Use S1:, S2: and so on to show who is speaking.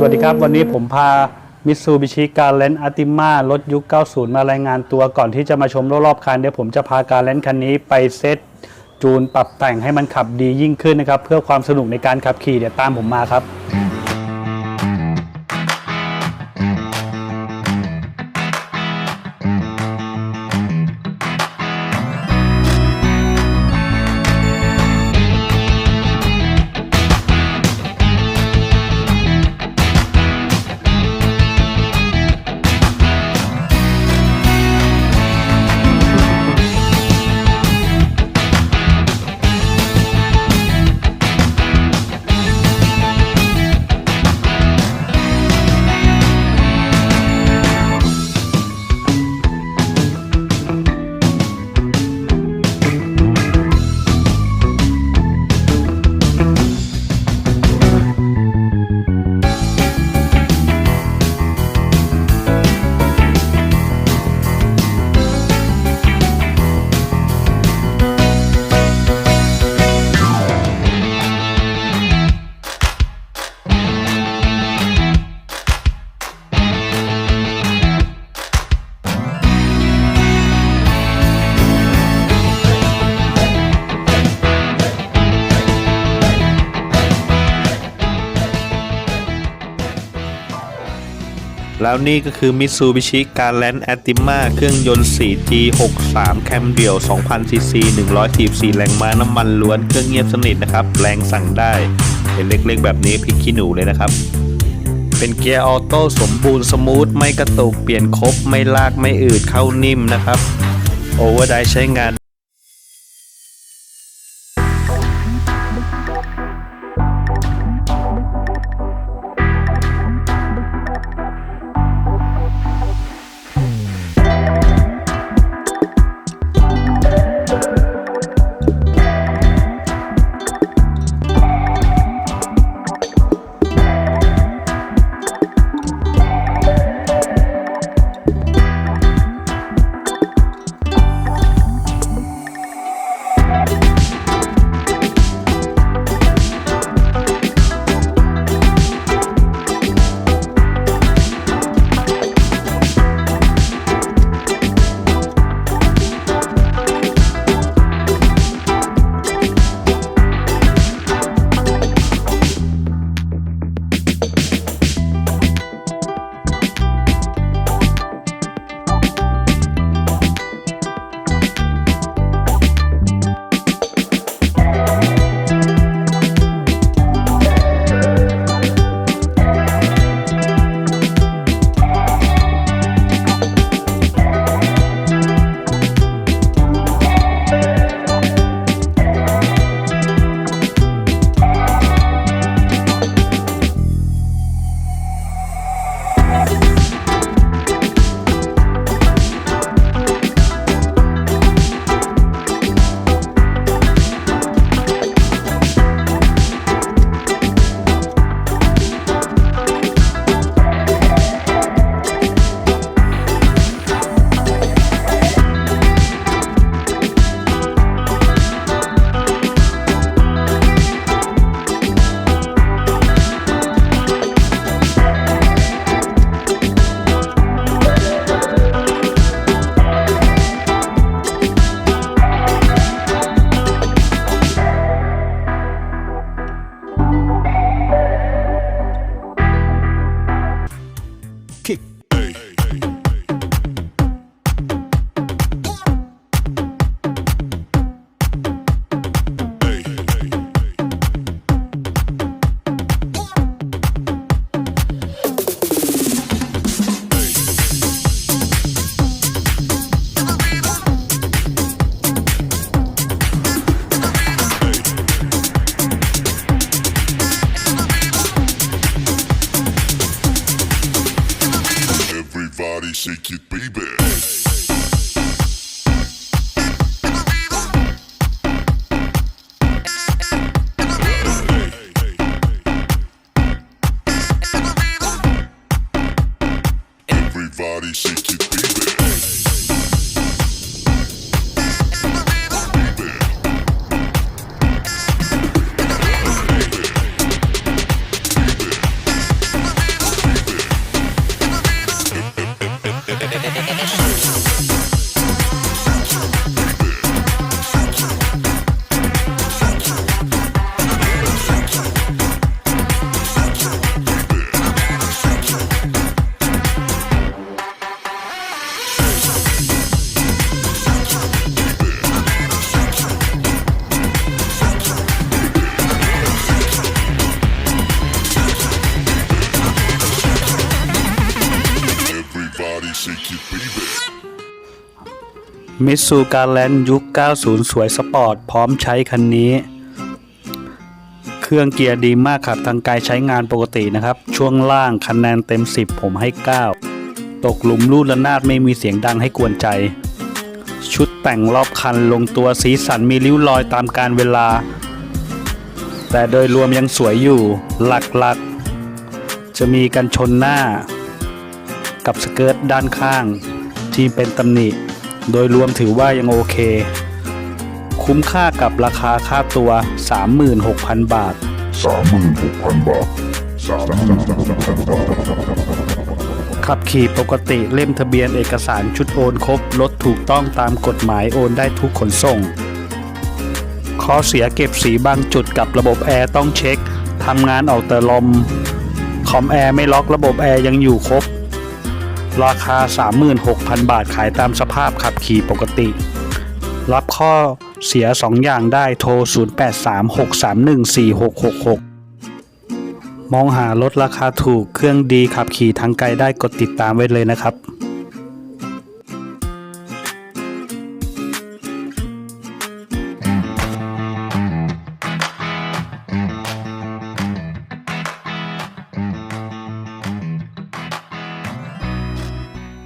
S1: สวัสดีครับ วันนี้ผมพามิตซูบิชิการเลนอาติมารถยุค 90 มารายงานตัวก่อนที่จะมาชมรอบๆคัน เดี๋ยวผมจะพาการเลนคันนี้ไปเซตจูนปรับแต่งให้มันขับดียิ่งขึ้นนะครับ เพื่อความสนุกในการขับขี่เดี๋ยวตามผมมาครับ
S2: แล้วนี่ก็คือ Mitsubishi Galant a t i m a เครื่องยนต์ 4G 63 แคมเดี่ยว 2000cc 144 แรงม้าน้ำมันล้วนเครื่องเงียบสนิทนะครับ แรงสั่งได้เห็นเล็กๆ แบบนี้พิกขี้หนูเลยนะครับ เป็นเกียร์ออโต้สมบูรณ์สมูท ไม่กระตุกเปลี่ยนครบไม่ลากไม่อืดเข้านิ่มนะครับโอเวอร์ไดใช้งาน
S3: Everybody shake it, baby. Everybody shake it, baby. ちょっと。
S2: มิตซูการแลนยุค 90 สวยสปอร์ต พร้อมใช้คันนี้ เครื่องเกียร์ดีมากครับทางกายใช้งานปกตินะครับ ช่วงล่างคะแนนเต็ม 10 ผมให้ 9 ตกหลุมลูดระนาดไม่มีเสียงดังให้กวนใจ ชุดแต่งรอบคันลงตัวสีสันมีริ้วรอยตามการเวลา แต่โดยรวมยังสวยอยู่หลักๆ จะมีกันชนหน้า กับสเกิร์ตด้านข้างที่เป็นตำหนิ โดยรวมถือว่ายังโอเค คุ้มค่ากับราคาค่าตัว 36,000 บาท
S4: สามหมื่นหกพันบาทสามหมื่นหกพันบาท
S2: ขับขี่ปกติเล่มทะเบียนเอกสารชุดโอนครบรถถูกต้องตามกฎหมายโอนได้ทุกขนส่ง ข้อเสียเก็บสีบางจุดกับระบบแอร์ต้องเช็คทำงานออกแต่ลม คอมแอร์ไม่ล็อกระบบแอร์ยังอยู่ครบ ราคา 36,000 บาทขายตามสภาพขับขี่ปกติ รับข้อเสีย 2 อย่างได้โทร 0836314666 มองหารถราคาถูกเครื่องดีขับขี่ทางไกลได้กดติดตามไว้เลยนะครับ